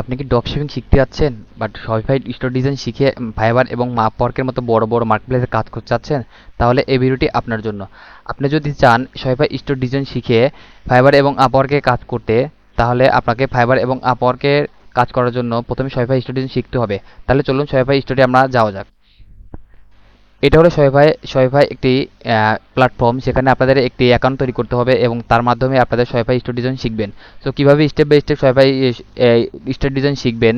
আপনি কি ড্রপশিপিং শিখতে যাচ্ছেন? বাট শপিফাই স্টোর ডিজাইন শিখে ফাইবার এবং মাপওয়ার্কের মতো বড় বড় মার্কেটপ্লেসে কাজ করতে চাচ্ছেন তাহলে এই ভিডিওটি আপনার জন্য। আপনি যদি চান শপিফাই স্টোর ডিজাইন শিখে ফাইবার এবং আপওয়ার্কে কাজ করতে, তাহলে আপনাকে ফাইবার এবং আপওয়ার্কের কাজ করার জন্য প্রথমে শপিফাই স্টোর ডিজাইন শিখতে হবে। তাহলে চলুন শপিফাই স্টোরে আমরা যাওয়া যাক। এটা হলো শপিফাই শপিফাই একটি প্ল্যাটফর্ম সেখানে আপনাদের একটি অ্যাকাউন্ট তৈরি করতে হবে এবং তার মাধ্যমে আপনাদের শপিফাই স্টোর ডিজাইন শিখবেন। সো কীভাবে step by step Shopify store design শিখবেন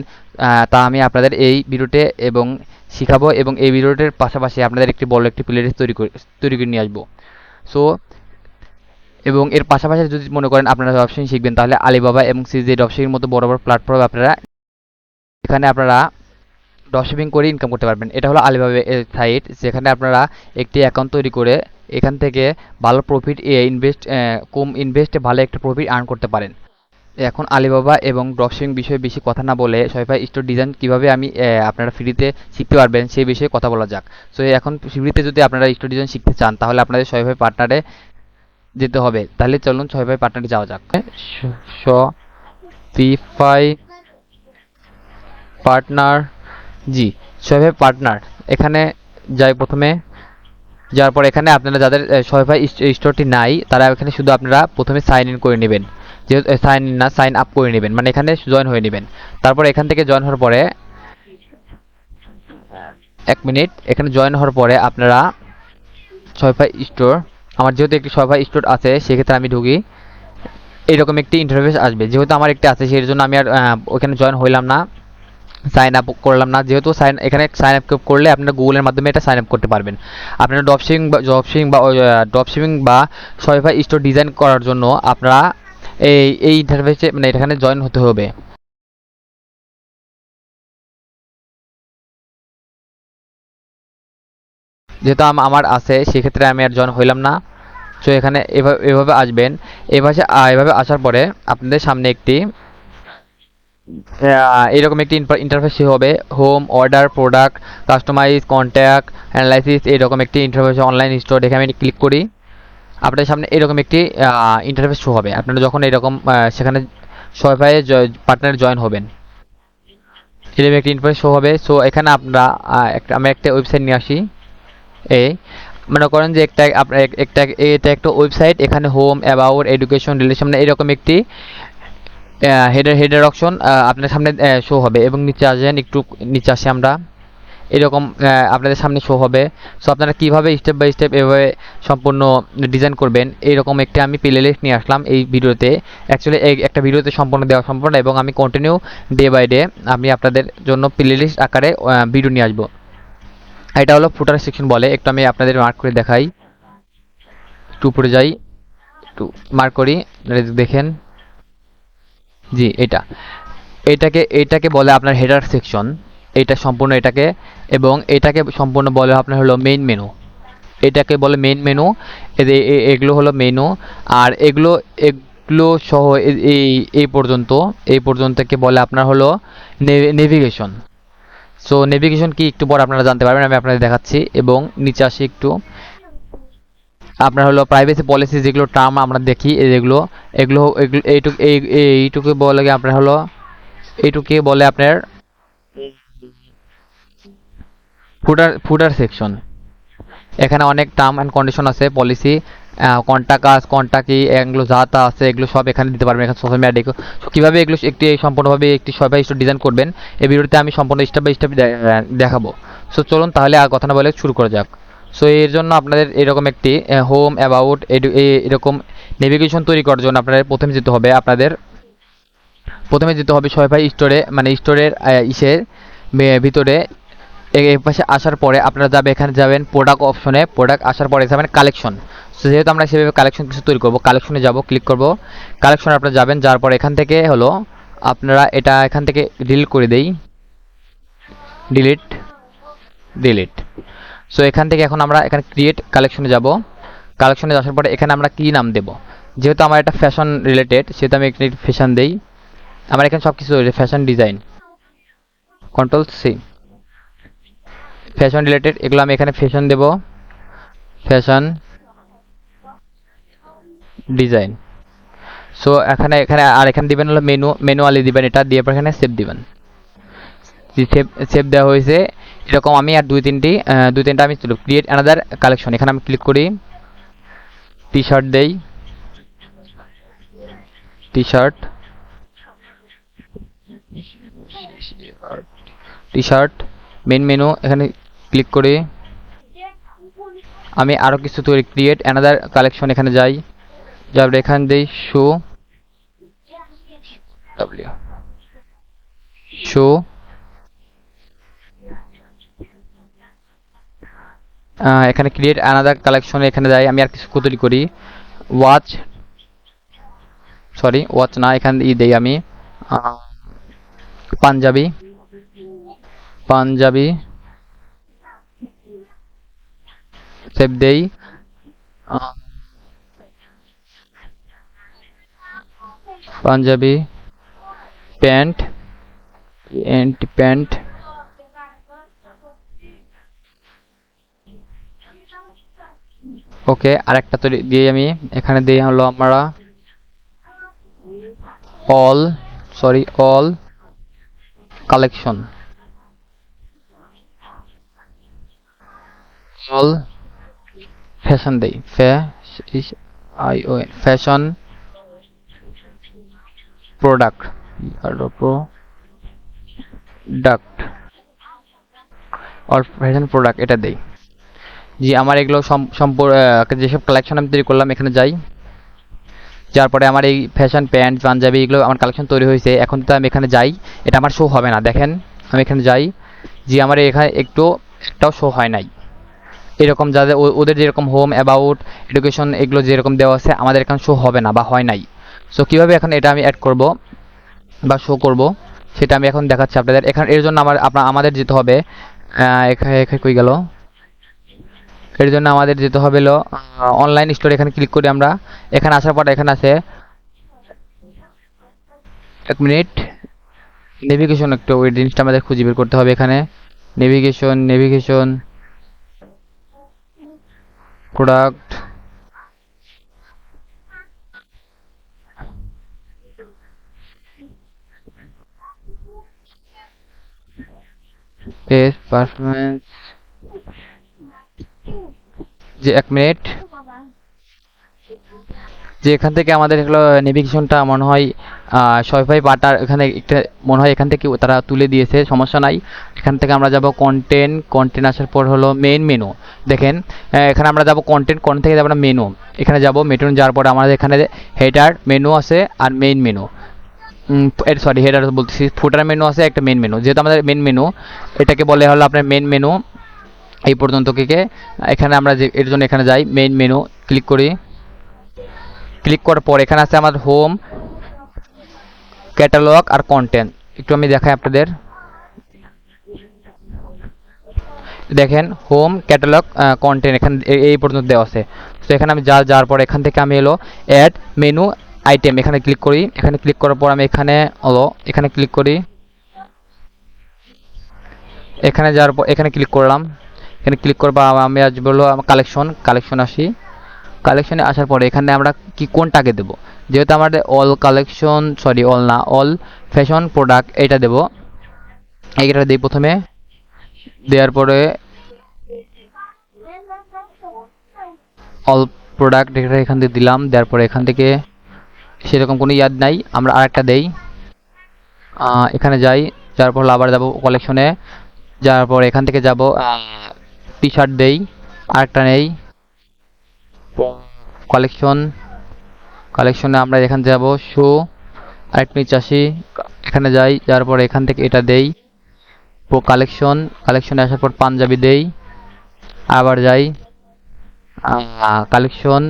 তা আমি আপনাদের এই ভিডিওতে এবং শিখাবো এবং এই ভিডিওটির পাশাপাশি আপনাদের একটি বড় একটি প্লেলিস্ট তৈরি করে তৈরি করে নিয়ে আসব। সো এবং এর পাশাপাশি যদি মনে করেন আপনারা ড্রপশিপিং শিখবেন, তাহলে আলিবাবা এবং সিজি অপশনের মতো বড় বড় প্ল্যাটফর্ম আপনারা, এখানে আপনারা ড্রপশিপিং করে ইনকাম করতে পারবেন। এটা হলো আলিবাবা সাইট, যেখানে আপনারা একটি অ্যাকাউন্ট তৈরি করে এখান থেকে ভালো প্রফিট ইনভেস্ট কম ইনভেস্টে ভালো একটা প্রফিট আর্ন করতে পারেন। এখন আলিবাবা এবং ড্রপশিপিং বিষয়ে বেশি কথা না বলে শপিফাই স্টোর ডিজাইন কীভাবে আমি আপনারা ফ্রিতে শিখতে পারবেন সেই বিষয়ে কথা বলা যাক। সো এখন ফ্রিতে যদি আপনারা স্টোর ডিজাইন শিখতে চান, তাহলে আপনাদের শপিফাই পার্টনারে যেতে হবে। তাহলে চলুন শপিফাই পার্টনারে যাওয়া যাক। শপিফাই পার্টনার জি শপিফাই পার্টনার এখানে যাই প্রথমে, যাওয়ার পর এখানে আপনারা যাদের শপিফাই স্টোরটি নাই, তারা এখানে শুধু আপনারা প্রথমে সাইন ইন করে নেবেন। যেহেতু সাইন ইন না সাইন আপ করে নেবেন। মানে এখানে জয়েন হয়ে নেবেন। তারপর এখান থেকে জয়েন হওয়ার পরে, এক মিনিট এখানে জয়েন হওয়ার পরে আপনারা শপিফাই স্টোর আমার যেহেতু একটি শপিফাই স্টোর আছে, সেক্ষেত্রে আমি ঢুকি। এরকম একটি ইন্টারফেস আসবে। যেহেতু আমার একটি আছে, সেই জন্য আমি আর ওখানে জয়েন হইলাম না। সাইন আপ করলাম না। যেহেতু সাইন এখানে সাইন আপ করলে আপনারা গুগলের মাধ্যমে এটা সাইন আপ করতে পারবেন। আপনারা ড্রপশিপিং বা ড্রপশিপিং বা ড্রপশিপিং বা শপিফাই স্টোর ডিজাইন করার জন্য আপনারা এই এই ইন্টারফেসে মানে এখানে জয়েন হতে হবে। যেহেতু আম- আমার আছে, সেক্ষেত্রে আমি আর জয়েন হইলাম না। তো এখানে এভাবে এভাবে আসবেন। এভাবে এভাবে আসার পরে আপনাদের সামনে একটি এরকম একটি ইন্টারফেস হবে। Home order product customise contact analysis এরকম একটি ইন্টারফেস অনলাইন স্টোর দেখে আমি ক্লিক করি। আপনাদের সামনে এরকম একটি ইন্টারফেস শো হবে। আপনারা যখন এরকম সেখানে শপিফাই পার্টনার জয়েন হবেন। এরকম একটি ইন্টারফেস শো হবে। সো এখানে আপনারা একটা আমি একটা ওয়েবসাইট নিয়ে আসি। এই মনে করেন যে একটা আপনার একটা এটা একটা ওয়েবসাইট এখানে হোম অ্যাবাউট এডুকেশন রিলেশন মানে এরকম একটি হেডার হেডার অপশন আপনার সামনে শো হবে এবং নিচে আসেন, একটু নিচে আসি আমরা। এরকম আপনাদের সামনে শো হবে। সো আপনারা কীভাবে স্টেপ বাই স্টেপ এভাবে সম্পূর্ণ ডিজাইন করবেন এইরকম একটি আমি প্লে লিস্ট নিয়ে আসলাম এই ভিডিওতে। অ্যাকচুয়ালি একটা ভিডিওতে সম্পূর্ণ দেওয়া সম্পূর্ণ এবং আমি কন্টিনিউ ডে বাই ডে আমি আপনাদের জন্য প্লে লিস্ট আকারে ভিডিও নিয়ে আসব। এটা হলো ফুটার সেকশন বলে, একটু আমি আপনাদের মার্ক করে দেখাই। একটু উপরে যাই, একটু মার্ক করি, দেখেন। জি, এটা। এটাকে এটাকে বলে আপনার হেডার সেকশন এটা সম্পূর্ণ এটাকে এবং এটাকে সম্পূর্ণ বলে আপনার হলো মেইন মেনু এটাকে বলে মেইন মেনু এগুলো হলো মেনু আর এগুলো এগুলো সহ এই এই পর্যন্ত, এই পর্যন্তকে বলে আপনার হলো নেভিগেশন সো নেভিগেশন কি একটু পর আপনারা জানতে পারবেন, আমি আপনাদের দেখাচ্ছি। এবং নিচে আসি একটু। আপনার হলো প্রাইভেসি পলিসি যেগুলো টার্ম আমরা দেখি এগুলো এগুলো, এইটুকু, এই এইটুকু বলে আপনার হলো, এইটুকে বলে আপনার ফুটার ফুটার সেকশন এখানে অনেক টার্ম অ্যান্ড কন্ডিশন আছে পলিসি কন্টা কাজ কন্টা কি এগুলো যা তা আছে, এগুলো সব এখানে দিতে পারবেন, এখানে সোশ্যাল মিডিয়া কীভাবে এগুলো একটি সম্পূর্ণভাবে একটি সবাই স্টোর ডিজাইন করবেন, এই ভিডিওতে আমি সম্পূর্ণ স্টেপ বাই স্টেপ দেখাবো। সো চলুন তাহলে আর কথা না বলে শুরু করা যাক। সো এর জন্য আপনাদের এরকম একটি হোম অ্যাবাউট এরকম নেভিগেশন তৈরি করার জন্য আপনাদের প্রথমে যেতে হবে আপনাদের, প্রথমে যেতে হবে শপিফাই স্টোরে মানে স্টোরের ইসের ভিতরে এই পাশে আসার পরে আপনারা যাবে, এখানে যাবেন প্রোডাক্ট অপশনে প্রোডাক্ট আসার পরে যাবেন কালেকশন সো যেহেতু আমরা সেভাবে কালেকশন কিছু তৈরি করব কালেকশনে যাব ক্লিক করব কালেকশনে আপনারা যাবেন, যাওয়ার পর এখান থেকে হলো আপনারা এটা এখান থেকে ডিলিট করে দেই ডিলিট ডিলিট সো এখান থেকে এখন আমরা এখানে ক্রিয়েট কালেকশনে যাব। কালেকশনে আসার পরে এখানে আমরা কি নাম দেব? যেহেতু আমার এটা ফ্যাশন রিলেটেড সেহেতু আমি একটি ফ্যাশন দেই। আমার এখানে সব কিছু রয়েছে fashion design control C fashion related এগুলো আমি এখানে ফ্যাশন দেব। ফ্যাশন ডিজাইন সো এখানে এখানে, আর এখানে দিবেন হলো মেনু ম্যানুয়ালি দিবেন, এটা দিয়ে পর এখানে সেভ দিবেন। সেভ সেভ দেওয়া হয়েছে। এরকম আমি আর দুই তিনটি দুই তিনটা আমি ক্রিয়েট অ্যানাদার কালেকশন এখানে আমি ক্লিক করি টি শার্ট দেই T shirt T shirt main menu এখানে ক্লিক করি। আমি আরও কিছু তৈরি ক্রিয়েট অ্যানাদার কালেকশন এখানে যাই। যার এখান দিই শো শো এখানে ক্রিয়েট অ্যানাদার কালেকশন এখানে যাই, আমি আর কিছু তৈরি করি? ওয়াচ সরি ওয়াচ না, এখানে ই দেই আমি। পাঞ্জাবি পাঞ্জাবি সেভ দেই। পাঞ্জাবি প্যান্ট প্যান্ট ওকে, আরেকটা তৈরি দিয়ে আমি, এখানে দিই হলো আমরা all sorry all collection all fashion দেই আই ও fashion product product all fashion product এটা দেই। জি, আমার এগুলো সম্পূর্ণ যেসব কালেকশন আমি তৈরি করলাম, এখানে যাই। যার পরে আমার এই ফ্যাশন প্যান্ট পাঞ্জাবি এগুলো আমার কালেকশন তৈরি হয়েছে। এখন তো আমি এখানে যাই। এটা আমার শো হবে না, দেখেন। আমি এখানে যাই। জি, আমার এখানে একটু একটাও শো হয় নাই। এরকম যাদের ওদের যেরকম হোম অ্যাবাউট এডুকেশন এগুলো যেরকম দেওয়া আছে, আমাদের এখানে শো হবে না বা হয় নাই। সো কীভাবে এখন এটা আমি অ্যাড করব বা শো করব, সেটা আমি এখন দেখাচ্ছি আপনাদের। এখানে, এর জন্য আমার আপনার আমাদের যেতে হবে। এখানে কই গেল? এর জন্য আমাদের যেতে হবে অনলাইন স্টোর এখানে ক্লিক করি আমরা, এখানে আসার পর এখানে আছে, এক মিনিট নেভিগেশন একটু ওই জিনিসটা আমাদের খুঁজে বের করতে হবে এখানে navigation navigation product page performance যে এক মিনিট। যে এখান থেকে আমাদের এগুলো নেভিগেশনটা মনে হয় সবাই পাটার এখানে একটা মনে হয় এখান থেকে তারা তুলে দিয়েছে, সমস্যা নাই। এখান থেকে আমরা যাব কন্টেন্ট কন্টেন্ট আসার পর হলো মেন মেনু দেখেন এখানে আমরা যাব কন্টেন্ট কন্টেন্ট থেকে যাব মেনু এখানে যাব মেনু যাওয়ার পর আমাদের এখানে হেডার মেনু আছে আর মেইন মেনু সরি হেডার বলতেছি। ফুটার মেনু আছে, একটা মেন মেনু যেহেতু আমাদের মেন মেনু এটাকে বলে হলো আপনার মেন মেনু এই পর্যন্ত কে এখানে আমরা যে, এর জন্য এখানে যাই মেইন মেনু ক্লিক করি। ক্লিক করার পর এখানে আছে আমাদের হোম ক্যাটালগ আর কন্টেন্ট একটু আমি দেখাই আপনাদের। দেখেন হোম ক্যাটালগ কন্টেন্ট এখানে এই পর্যন্ত দেওয়া আছে। তো এখানে আমি যা, যাওয়ার পর এখান থেকে আমি এলো অ্যাড মেনু আইটেম এখানে ক্লিক করি। এখানে ক্লিক করার পর আমি এখানে হলো এখানে ক্লিক করি। এখানে যাওয়ার পর, এখানে ক্লিক করলাম। এখানে ক্লিক পর আমি আজ বলল কালেকশন কালেকশন আসি। কালেকশনে আসার পরে এখানে আমরা কি কোনটাকে দেব? যেহেতু আমাদের অল কালেকশন সরি অল না অল ফ্যাশন প্রোডাক্ট এটা দেব। এইটা দিই প্রথমে। দেওয়ার পরে অল প্রোডাক্ট এটা এখান থেকে দিলাম। দেওয়ার পরে এখান থেকে সেরকম কোনো ইয়াদ নাই। আমরা আরেকটা দেই। এখানে যাই। যার পর আবার যাব কালেকশনে যাওয়ার পর এখান থেকে যাব টি শার্ট দেই, আরেকটা নেই। কালেকশন কালেকশনে আমরা এখান যাব শো আরেক নিচে আসি এখানে যাই যার পর এখান থেকে এটা দেই। কালেকশন কালেকশনে আসার পর পাঞ্জাবি দেই। আবার যাই। কালেকশন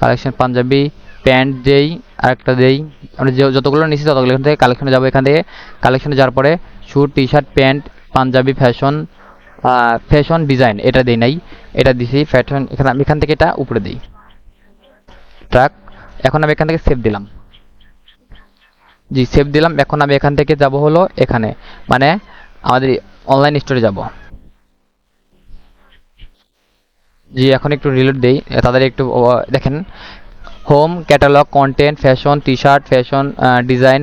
কালেকশন পাঞ্জাবি, প্যান্ট দেই, আরেকটা দেই। আমরা যতগুলো নিচ্ছি ততগুলো এখান থেকে কালেকশনে যাব। এখান থেকে কালেকশনে যাওয়ার পরে suit T shirt pant, panjabi fashion fashion design এটা দেই নাই। এটা দিছি ফ্যাশন এখানে আমি এখান থেকে এটা উপরে দিই। ট্রাক, এখন আমি এখান থেকে সেভ দিলাম। জি সেভ দিলাম, এখন আমি এখান থেকে যাব হলো এখানে। মানে আমাদের অনলাইন স্টোরে যাব। জি, এখন একটু রিলোড দেই। তাদের একটু দেখেন। Home catalogue content fashion T shirt fashion design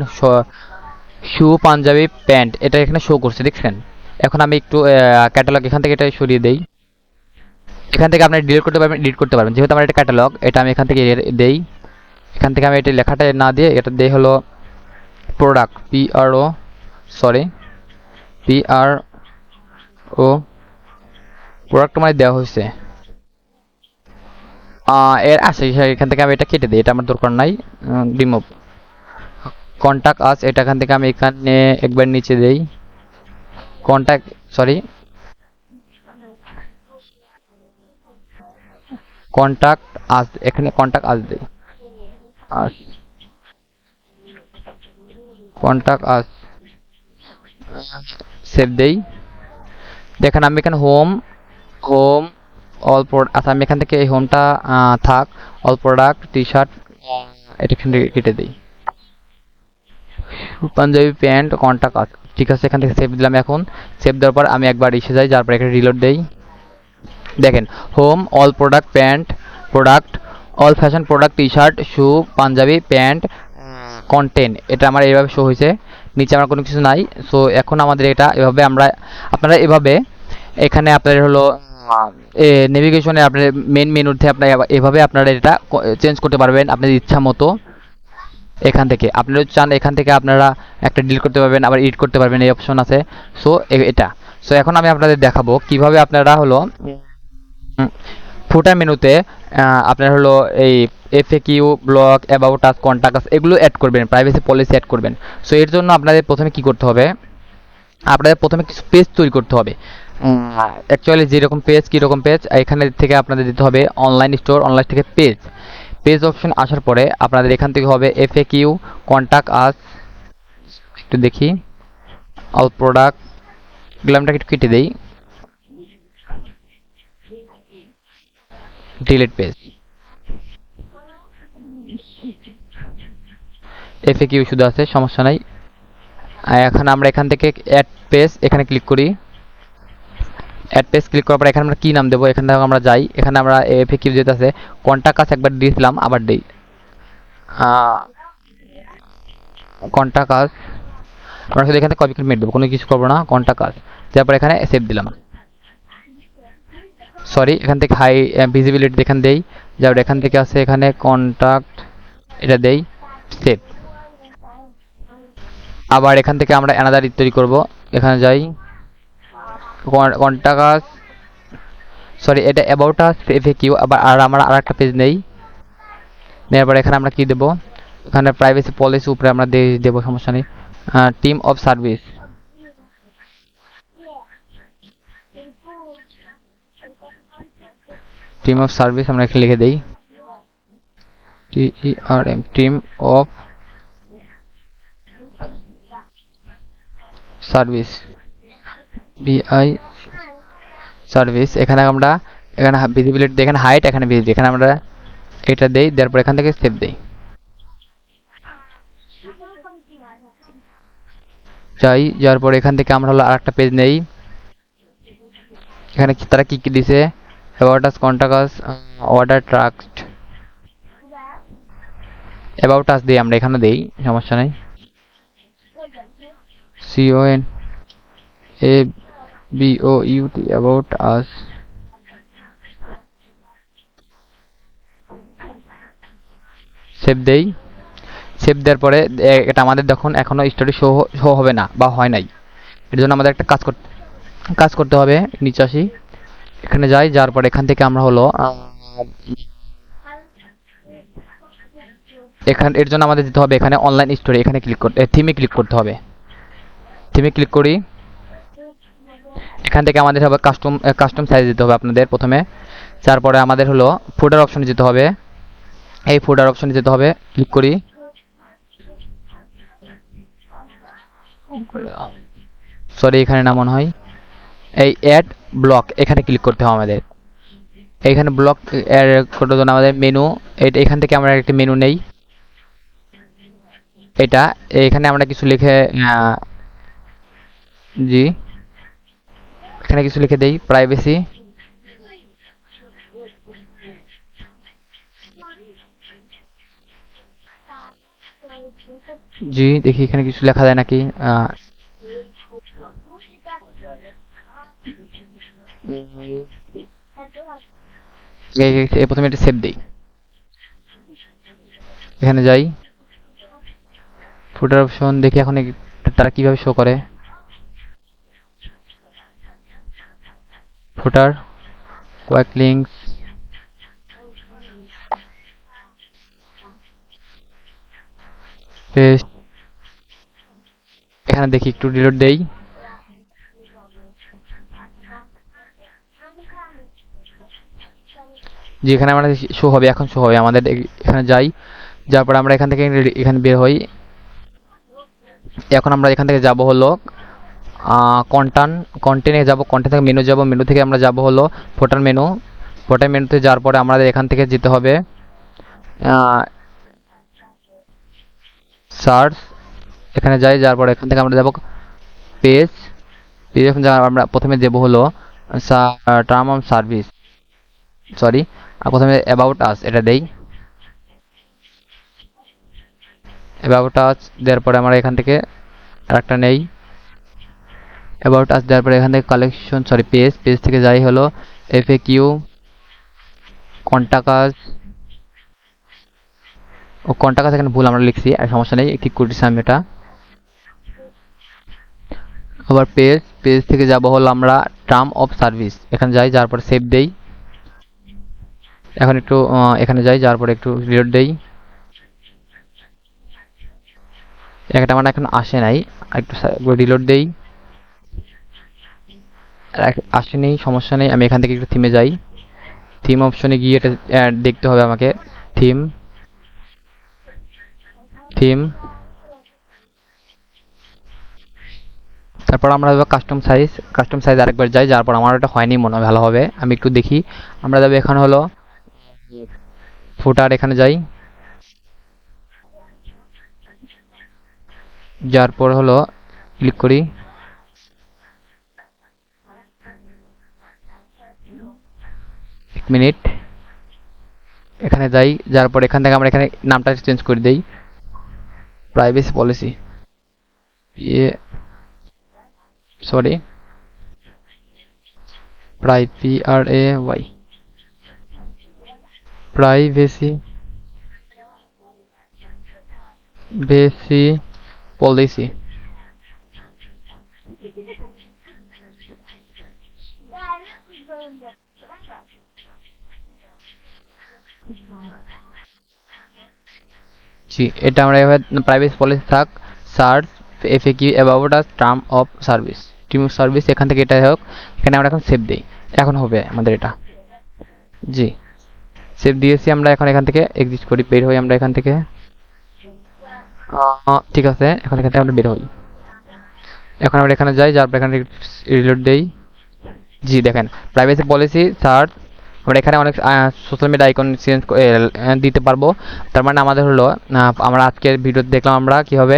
shoe panjabi pant এটা এখানে শো করছে, দেখছেন? এখন আমি একটু ক্যাটালগ এখান থেকে এটা সরিয়ে দেই। এখান থেকে আপনি ডিলিট করতে পারবেন এডিট করতে পারবেন। যেহেতু আমার এটা ক্যাটালগ এটা আমি এখান থেকে দেই। এখান থেকে আমি এটা লেখাটা না দিয়ে এটা দেই হলো product P R O sorry P R O product মানে দেওয়া হয়েছে। এর আছে এখান থেকে আমি এটা কেটে দিই, এটা আমার দরকার নাই রিমুভ কন্টাক্ট আস এটা এখান থেকে আমি এখানে একবার নিচে দেই। কন্টাক্ট সরি কন্টাক্ট আস এখানে কন্টাক্ট আস দেই। আস কন্টাক্ট আস সেভ দেই। দেখেন আমি এখানে হোম হোম অল প্রোডাক্ট আচ্ছা আমি এখান থেকে এই হোমটা থাক অল প্রোডাক্ট টি শার্ট এটা এখান থেকে কেটে দিই। পাঞ্জাবি প্যান্ট কন্টাক্ট আছে ঠিক আছে, এখান থেকে সেভ দিলাম এখন। সেভ দেওয়ার পর আমি একবার এসে যাই, যার পর এখানে রিলোড দেই। দেখেন home all product pant product all fashion product T shirt shoe panjabi pant content এটা আমার এইভাবে শো হয়েছে। নিচে আমার কোনো কিছু নাই। সো এখন আমাদের এটা এভাবে আমরা, আপনারা এভাবে, এখানে আপনাদের হলো নেভিগেশনে আপনার মেন মেনুতে আপনার এভাবে আপনারা এটা চেঞ্জ করতে পারবেন আপনাদের ইচ্ছা মতো। এখান থেকে। আপনারা যদি চান এখান থেকে আপনারা একটা ডিল করতে পারবেন আবার এডিট করতে পারবেন এই অপশন আছে। সো এটা। সো এখন আমি আপনাদের দেখাবো কীভাবে আপনারা হলো ফুটার মেনুতে আপনার হলো এই F A Q block about us contact us এগুলো অ্যাড করবেন প্রাইভেসি পলিসি অ্যাড করবেন। সো এর জন্য আপনাদের প্রথমে কি করতে হবে? আপনাদের প্রথমে কিছু পেজ তৈরি করতে হবে। অ্যাকচুয়ালি যেরকম পেজ কীরকম পেজ এখানে থেকে আপনাদের দিতে হবে অনলাইন স্টোর অনলাইন থেকে পেজ পেজ অপশন আসার পরে আপনাদের এখান থেকে হবে এফএ কিউ কন্ট্যাক্ট আস একটু দেখি। অল প্রোডাক্ট গ্লামটাকে একটু কেটে দেই। ডিলিট পেজ এফএ কিউ শুধু আছে, সমস্যা নাই। এখন আমরা এখান থেকে অ্যাড পেজ এখানে ক্লিক করি। অ্যাড পেজ ক্লিক করার পর এখানে আমরা কি নাম দেবো? এখানে থেকে আমরা যাই। এখানে আমরা এফএ কিউ যেতে আছে কন্ট্যাক্ট কাজ একবার দিয়েছিলাম, আবার দেই। কন্ট্যাক্ট কাজ আমরা শুধু এখানে কপি করে মেট দেবো, কোনো কিছু করব না কন্ট্যাক্ট কাজ তারপর এখানে সেভ দিলাম। সরি এখান থেকে হাই ভিজিবিলিটি এখান দেই যার এখান থেকে আছে এখানে কন্ট্যাক্ট এটা দেই সেভ আবার এখান থেকে আমরা অ্যানাদার তৈরি করব। এখানে যাই। কন্ট্যাক্ট আস সরি এটা অ্যাবাউট আস এফে কিউ আবার আর আমরা আর একটা পেজ নেই। নেওয়ার পর এখানে আমরা কি দেব? এখানে প্রাইভেসি পলিসি উপরে আমরা দিয়ে দেবো, সমস্যা নেই। Term of service term of service আমরা এখানে লিখে দেই। T E R M term of service বিআই সার্ভিস, এখানে আমরা, এখানে ভিজিবিলিটি এখানে হাইট এখানে ভিজিবিলিটি এখানে আমরা এটা দেই, দেওয়ার পর এখান থেকে সেভ দেই। যাই, যাওয়ার পর এখান থেকে আমরা হলো আরেকটা পেজ নেই। এখানে তারা কি কি দিছে? About us contact order track about us দিই, আমরা এখানে দেই, সমস্যা নেই। C O N A B O U T about us save দেই সেভ দেওয়ার পরে এটা আমাদের দেখুন, এখনও স্টোরি শো শো হবে না, বা হয় নাই। এর জন্য আমাদের একটা কাজ করতে কাজ করতে হবে, নিচে আসি। এখানে যাই, যাওয়ার পর এখান থেকে আমরা হলো এখান, এর জন্য আমাদের যেতে হবে এখানে অনলাইন স্টোরি এখানে ক্লিক করতে থিমে ক্লিক করতে হবে। থিমে ক্লিক করি। এখান থেকে আমাদের হবে কাস্টম কাস্টম সাইজ দিতে হবে আপনাদের প্রথমে। তারপরে আমাদের হলো ফুডার অপশনে যেতে হবে। এই ফুডার অপশনে যেতে হবে ক্লিক করি। সরি এখানে না মনে হয়। এই অ্যাড ব্লক এখানে ক্লিক করতে হবে আমাদের। এইখানে ব্লক অ্যাড করার জন্য আমাদের মেনু এটা এখান থেকে আমরা একটা মেনু নেই। এটা, এখানে আমরা কিছু লিখে জি। এখানে কিছু লিখে দেই প্রাইভেসি জি, দেখি এখানে কিছু লেখা যায় নাকি প্রথমে একটা সেভ দিই। এখানে যাই। ফুটার অপশন দেখি এখন তারা কীভাবে শো করে। ফুটার কোয়াক লিঙ্কস পেস্ট এখানে দেখি একটু রিলোড দেই। যে এখানে আমরা শো হবে, এখন শো হবে। আমাদের এখানে যাই। যাওয়ার পর আমরা এখান থেকে এখানে বের হই। এখন আমরা এখান থেকে যাব হলো কন্টান কন্টেনে যাব কন্টেন থেকে মেনু যাব মেনু থেকে আমরা যাব হলো ফোটার মেনু ফোটার মেনুতে যাওয়ার পরে আমাদের এখান থেকে যেতে হবে সার্চ এখানে যাই, যাওয়ার পরে এখান থেকে আমরা যাব পেজ পেজ এখন আমরা প্রথমে দেবো হলো টার্ম অফ সার্ভিস সরি প্রথমে অ্যাবাউট আস এটা দেই। অ্যাবাউট আস দেওয়ার পরে আমরা এখান থেকে আরেকটা নেই। অ্যাবাউট আস দেওয়ার পরে এখান থেকে কালেকশন সরি পেজ পেজ থেকে যাই হলো F A Q contact us O contact us এখানে ভুল আমরা লিখছি, আর সমস্যা নেই ঠিক করে দিচ্ছি আমি এটা। আবার পেজ পেজ থেকে যাব হলো আমরা টার্ম অফ সার্ভিস এখানে যাই, যাওয়ার পরে সেভ দেই। এখন একটু এখানে যাই, যাওয়ার পরে একটু রিলোড দেই। একটা আমার এখন আসে নাই একটু রিলোড দেই। আসেনি, সমস্যা নেই, আমি এখান থেকে একটু থিমে যাই। থিম অপশনে গিয়ে এটা দেখতে হবে আমাকে। থিম থিম তারপর আমরা যাব কাস্টম সাইজ কাস্টম সাইজ আরেকবার যাই, যার পর আমার ওটা হয়নি, মনে ভালো হবে। আমি একটু দেখি। আমরা যাব এখানে হলো ফুটার এখানে যাই। যার পর হলো ক্লিক করি এক মিনিট। এখানে যাই যার পর এখান থেকে আমরা এখানে নামটা চেঞ্জ করে দেই। প্রাইভেসি পলিসি ইয়ে sorry pri P R A Y privacy বেসি পলিসি জি, এটা আমরা এবার প্রাইভেসি পলিসি থাক search FAQ about us term of service term service এখান থেকে এটা হোক, এখানে আমরা এখন সেভ দিই, এখন হবে আমাদের এটা, জি সেভ দিয়েছি আমরা এখন এখান থেকে এক্সিট করি, বের হই আমরা এখান থেকে ঠিক আছে, এখন এখান থেকে আমরা বের হই, এখন আমরা এখানে যাই, যার এখানে রিলোড দেই, জি, দেখেন প্রাইভেসি পলিসি সার্চ আমরা এখানে অনেক সোশ্যাল মিডিয়া আইকন চেঞ্জ দিতে পারব। তার মানে আমাদের হলো আমরা আজকের ভিডিও দেখলাম আমরা কীভাবে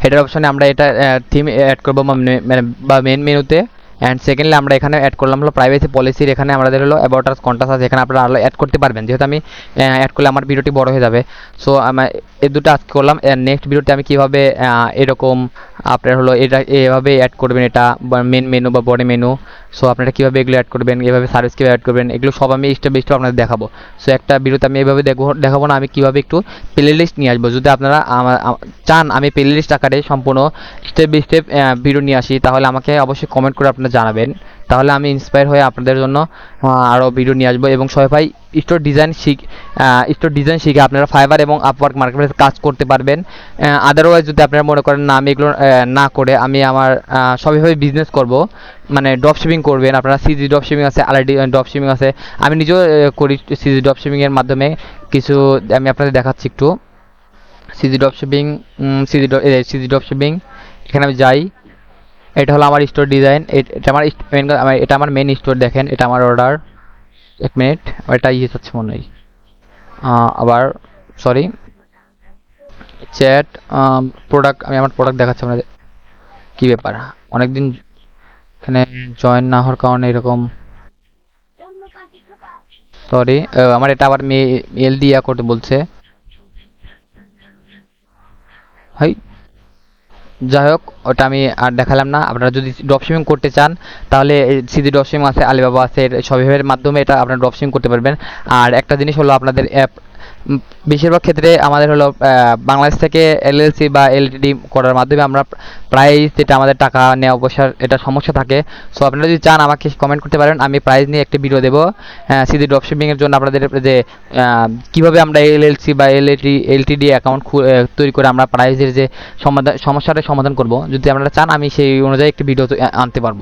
হেডার অপশনে আমরা এটা থিম অ্যাড করব বা মানে মেন মেনুতে অ্যান্ড সেকেন্ডলি আমরা এখানে অ্যাড করলাম হলো প্রাইভেসি পলিসির এখানে আমাদের হলো অ্যাবাউট আস কন্টাস আছে। এখানে আপনারা আরও অ্যাড করতে পারবেন। যেহেতু আমি অ্যাড করলে আমার ভিডিওটি বড় হয়ে যাবে। সো আমার এই দুটো আজকে করলাম। নেক্সট ভিডিওতে আমি কীভাবে এরকম আপনার হলো এটা এভাবে অ্যাড করবেন, এটা মেন মেনু বা বডি মেনু সো আপনারা কীভাবে এগুলো অ্যাড করবেন, এভাবে সার্ভিস কীভাবে অ্যাড করবেন, এগুলো সব আমি স্টেপ বাই স্টেপ আপনাদের দেখাবো। সো একটা ভিডিওতে আমি এভাবে দেখব, দেখাবো না, আমি কীভাবে একটু প্লে লিস্ট নিয়ে আসব। যদি আপনারা আমার চান আমি প্লে লিস্ট আকারে সম্পূর্ণ স্টেপ বাই স্টেপ ভিডিও নিয়ে আসি, তাহলে আমাকে অবশ্যই কমেন্ট করে আপনারা জানাবেন। তাহলে আমি ইন্সপায়ার হয়ে আপনাদের জন্য আরও ভিডিও নিয়ে আসব এবং সবাই স্টোর ডিজাইন শিখ স্টোর ডিজাইন শিখে আপনারা ফাইবার এবং আপওয়ার্ক মার্কেটপ্লেসে কাজ করতে পারবেন। আদারওয়াইজ যদি আপনারা মনে করেন, না, আমি এগুলো না করে আমি আমার সবইভাবে বিজনেস করব মানে ড্রপ শিপিং করবেন। আপনারা সিজি ড্রপ শিপিং আছে আলরেডি ড্রপ শিপিং আছে। আমি নিজেও করি সিজি ড্রপ শিপিংয়ের মাধ্যমে। কিছু, আমি আপনাদের দেখাচ্ছি একটু। CJ drop shipping CJ drop CJ drop shipping এখানে আমি যাই। এটা হলো আমার স্টোর ডিজাইন এটা আমার আমার- এটা আমার মেন স্টোর দেখেন, এটা আমার অর্ডার এক মিনিট এটা ইয়ে হচ্ছে মনে হয়। আবার সরি চ্যাট প্রোডাক্ট আমি আমার প্রোডাক্ট দেখাচ্ছি আপনাদের, কী ব্যাপার? অনেকদিন এখানে জয়েন না হওয়ার কারণে এরকম। সরি আমার এটা আবার মেল দিয়ে করতে বলছে। হয় যাই হোক, ওটা আমি আর দেখালাম না। আপনারা যদি ড্রপশিপিং করতে চান, তাহলে সিধি ড্রপশিপিং আছে আলিবাবা আছে সবের মাধ্যমে এটা আপনারা ড্রপশিপিং করতে পারবেন। আর একটা জিনিস হলো আপনাদের অ্যাপ বেশিরভাগ ক্ষেত্রে আমাদের হলো বাংলাদেশ থেকে এলএলসি বা এলটিডি করার মাধ্যমে আমরা প্রাইস যেটা আমাদের টাকা নেওয়া পয়সার এটা সমস্যা থাকে। সো আপনারা যদি চান আমাকে কমেন্ট করতে পারেন, আমি প্রাইস নিয়ে একটি ভিডিও দেবো। সিধি ড্রপশিপিং এর জন্য আপনাদের যে কীভাবে আমরা এলএলসি বা এলটি এলটিডি অ্যাকাউন্ট তৈরি করে আমরা প্রাইজের যে সমাধান সমস্যাটা সমাধান করব। যদি আপনারা চান, আমি সেই অনুযায়ী একটি ভিডিও আনতে পারব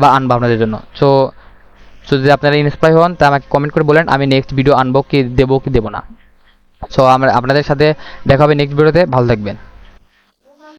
বা আনব আপনাদের জন্য। সো সো যদি আপনারা ইন্সপায়ার হন, তা আমাকে কমেন্ট করে বলেন, আমি নেক্সট ভিডিও আনব কি, দেবো কি দেবো না। সো আমরা, আপনাদের সাথে দেখা হবে নেক্সট ভিডিওতে ভালো থাকবেন।